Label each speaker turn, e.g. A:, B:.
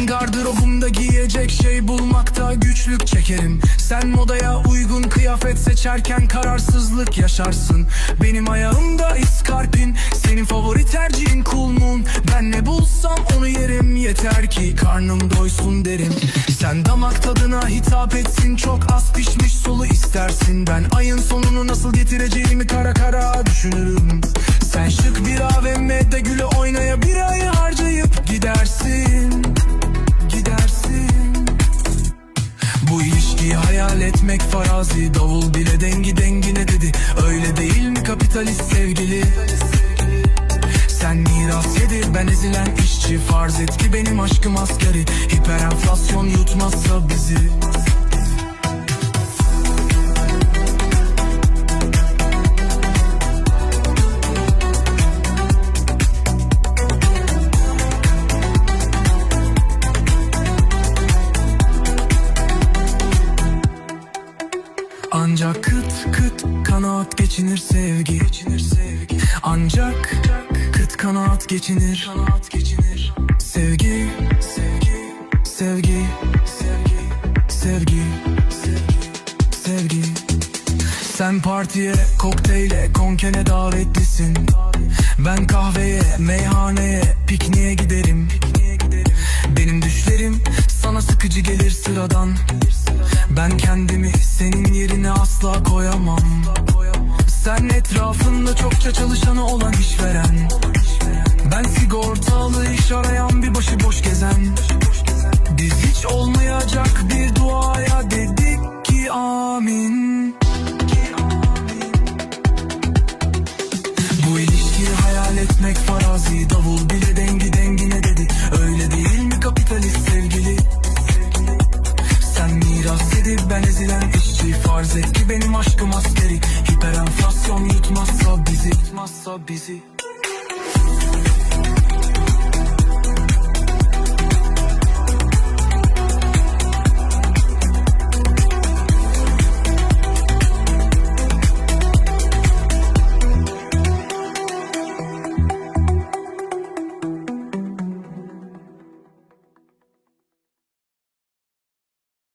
A: Ben gardırobumda giyecek şey bulmakta güçlük çekerim. Sen modaya uygun kıyafet seçerken kararsızlık yaşarsın. Benim ayağımda iskarpin Senin favori tercihin cool moon. Ben ne bulsam onu yerim Yeter ki karnım doysun derim. Sen damak tadına hitap etsin Çok az pişmiş solu istersin. Ben ayın sonunu nasıl getireceğimi kara kara düşünürüm. Sen şık bir AVM'de güle hayal etmek farazi. Davul bile dengi dengine dedi? Öyle değil mi kapitalist sevgili? Sen miras yedi ben ezilen işçi. Farz et ki benim aşkım asgari Hiperenflasyon yutmazsa bizi Ancak kıt kıt kanaat geçinir sevgi. Geçinir sevgi Ancak kıt kanaat geçinir kanaat geçinir. Sevgi sevgi sevgi sevgi sevgi sevgi. Sen partiye kokteyle konkene davetlisin. Ben kahveye meyhaneye pikniğe giderim. Benim düşlerim sana sıkıcı gelir sıradan. Ben kendimi senin yerine asla koyamam. Sen etrafında çokça çalışanı olan işveren. Ben sigortalı iş arayan bir başıboş gezen. Biz hiç olmayacak bir duaya dedik ki amin. Bu ilişkiyi hayal etmek farazi. Davul bile dengi dengine dedi. Öyle değil mi kapitalist sevgili? Sen miras edip ben ezilen işçi Farz et ki benim aşkım askeri. Hiperenflasyon yutmazsa bizi Yutmazsa bizi